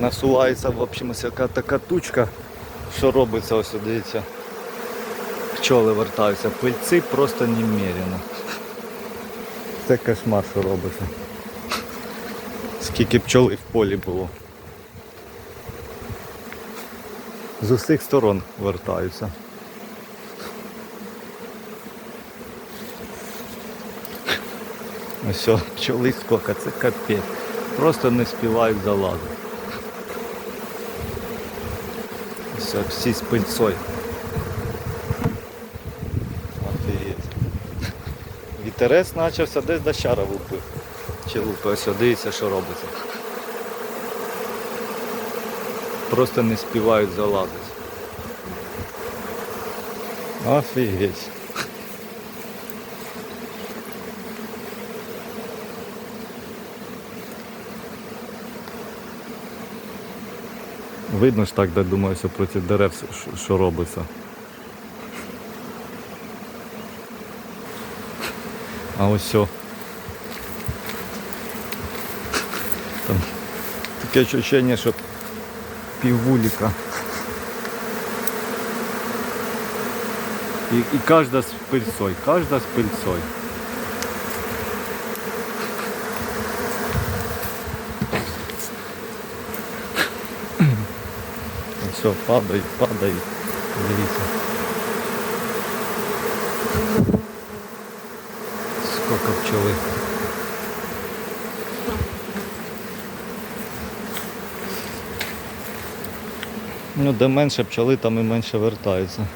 насувається, в общем, ось яка така тучка, що робиться, ось дивіться. Пчоли вертаються, пильці просто немерено. Це кошмар, що робиться. Скільки пчоли в полі було. З усіх сторон вертаються. Ось все, пчоли сколько, це капець. Просто не співають залазити. Все, всі з пыльцой. Офігеть. Вітерець почався десь до щара лупив. Чи лупив, ось дивіться, що робиться. Просто не співають залазити. Офігеть. Видно ж так, де думаю, що проти дерев що- робиться. А ось все. Там таке відчуття, що піввуліка. І, і кожна з пильцой, кожна з пильцой. Все, падають, падають. Дивіться. Сколько пчели. Ну, де менше пчели, там і менше вертаються.